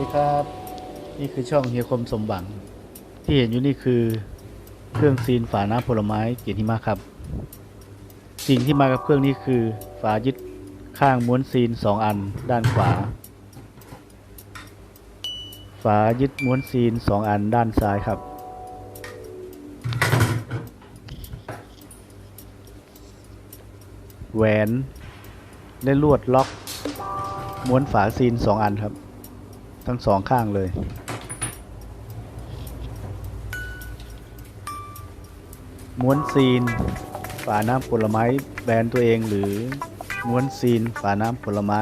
ดีครับ นี่คือช่องเฮียคมสมหวัง ที่เห็นอยู่นี่คือเครื่องซีนฝาน้ำผลไม้เกียรติมาครับ สิ่งที่มากับเครื่องนี้คือฝายึดข้างม้วนซีน 2 อันด้านขวา ฝายึดม้วนซีน 2 อันด้านซ้ายครับ แหวนและลวดล็อกม้วนฝาซีน 2 อันครับ ทั้งสองข้างเลย ม้วนซีน ฝาน้ำผลไม้แบรนด์ตัวเองหรือ ม้วนซีน ฝาน้ำผลไม้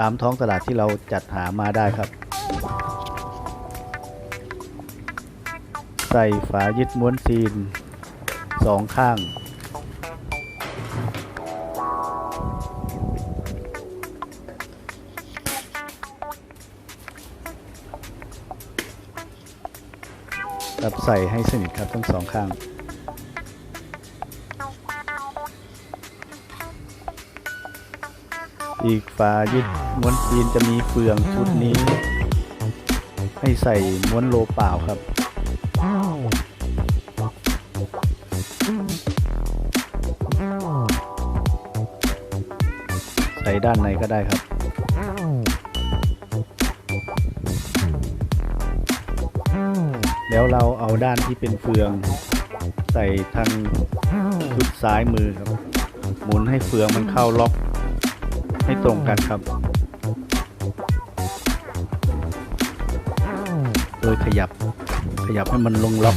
ตามท้องตลาดที่เราจัดหามาได้ครับ ใส่ฝายึดม้วนซีนสองข้าง ครับใส่ให้สนิทครับทั้งสองข้าง อีกฝายึดม้วนซีนจะมีเฟืองชุดนี้ ให้ใส่ม้วนโลเปล่าครับใส่ด้านในก็ได้ครับ แล้วเราเอาด้านที่เป็นเฟือง ใส่ทางชุดซ้ายมือครับ หมุนให้เฟืองมันเข้าล็อก ให้ตรงกันครับ โดยขยับขยับให้มันลงล็อก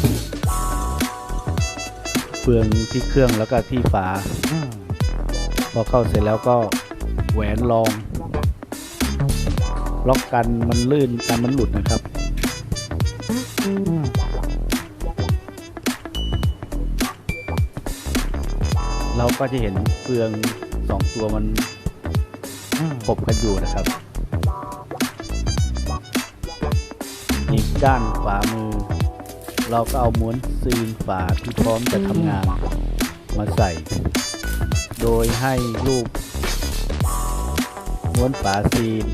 เฟืองที่เครื่องแล้วก็ที่ฝา พอเข้าเสร็จแล้วก็แหวนรอง ล็อกกันมันลื่นกันมันหลุดนะครับ ก็จะเห็นเฟืองสองตัวมันขบกันอยู่นะครับ อีกด้านขวามือ เราก็เอาม้วนซีนฝาที่พร้อมจะทำงานมาใส่ โดยให้รูป ม้วนฝาซีน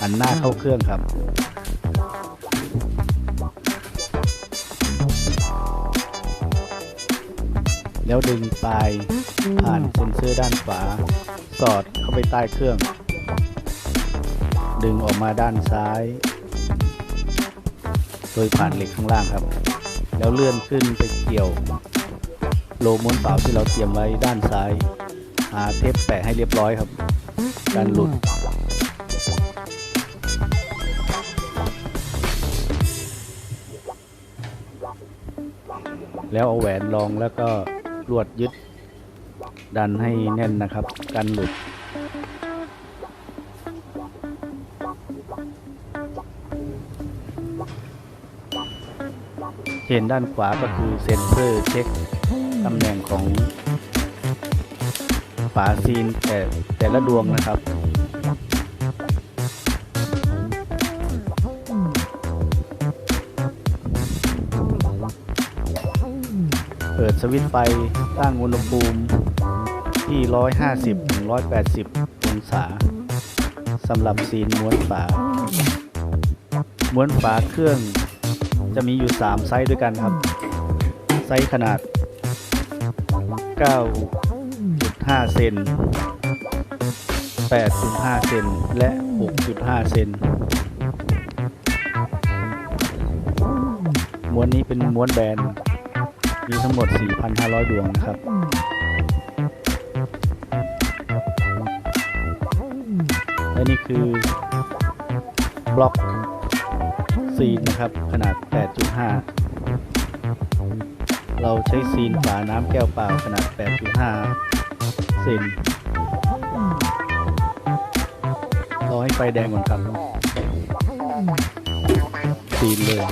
หันหน้าเข้าเครื่องครับ แล้วดึงปลายผ่านเซ็นเซอร์ด้านขวา สอดเข้าไปใต้เครื่อง ดึงออกมาด้านซ้าย โดยผ่านเหล็กข้างล่างครับ แล้วเลื่อนขึ้นไปเกี่ยว โลม้วนเปล่าที่เราเตรียมไว้ด้านซ้าย หาเทปแปะให้เรียบร้อยครับ การหลุดแล้วเอาแหวนรองแล้วก็ ลวดยึด ดันให้แน่นนะครับ กันหลุดเห็นด้านขวาก็คือเซ็นเซอร์เช็คตำแหน่งของฝาซีนแต่แต่ละดวงนะครับ สวิตไฟตั้งอุณหภูมิที่ 150-180 องศาสำหรับซีนม้วนฝา ม้วนฝาเครื่องจะมีอยู่ 3 ไซส์ด้วยกันครับ ไซส์ขนาด 9.5 เซน 8.5 เซน และ 6.5 เซนม้วนนี้เป็นม้วนแบน มีทั้งหมด 4,500 ดวงนะครับ และนี่คือบล็อกซีนนะครับ ขนาด 8.5 เราใช้ซีนฝาน้ำแก้วเปล่าขนาด 8.5 เซนรอให้ไฟแดงก่อนครับซีนเลย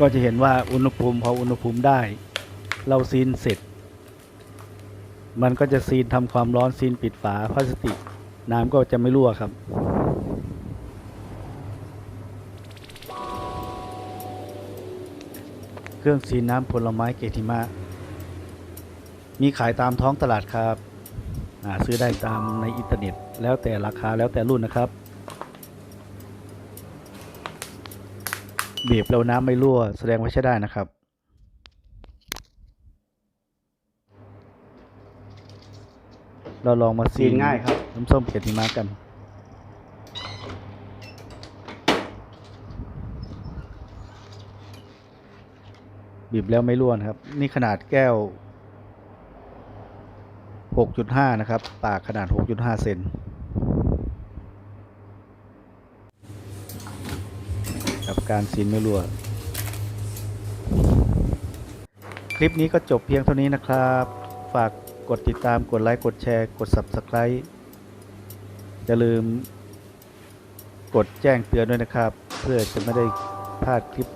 ก็จะเห็นว่าอุณหภูมิพออุณหภูมิได้ เราซีนเสร็จ มันก็จะซีนทำความร้อนซีนปิดฝาพลาสติก น้ำก็จะไม่รั่วครับเครื่องซีนน้ำผลไม้เกทิมะมีขายตามท้องตลาดครับ ซื้อได้ตามในอินเทอร์เน็ต แล้วแต่ราคาแล้วแต่รุ่นนะครับ บีบแล้วน้ำไม่รั่ว แสดงว่าใช้ได้นะครับ เราลองมาซีซีนง่ายครับ น้ำส้มเกล็ดหิมะกัน บีบแล้วไม่ร่วนครับ นี่ขนาดแก้ว 6.5 นะครับ ปากขนาด 6.5 เซน กับการซีนไม่รั่ว คลิปนี้ก็จบเพียงเท่านี้นะครับ ฝากกดติดตามกดไลค์กดแชร์ กด Subscribe อย่าลืมกดแจ้งเตือนด้วยนะครับ เพื่อจะไม่ได้พลาดคลิป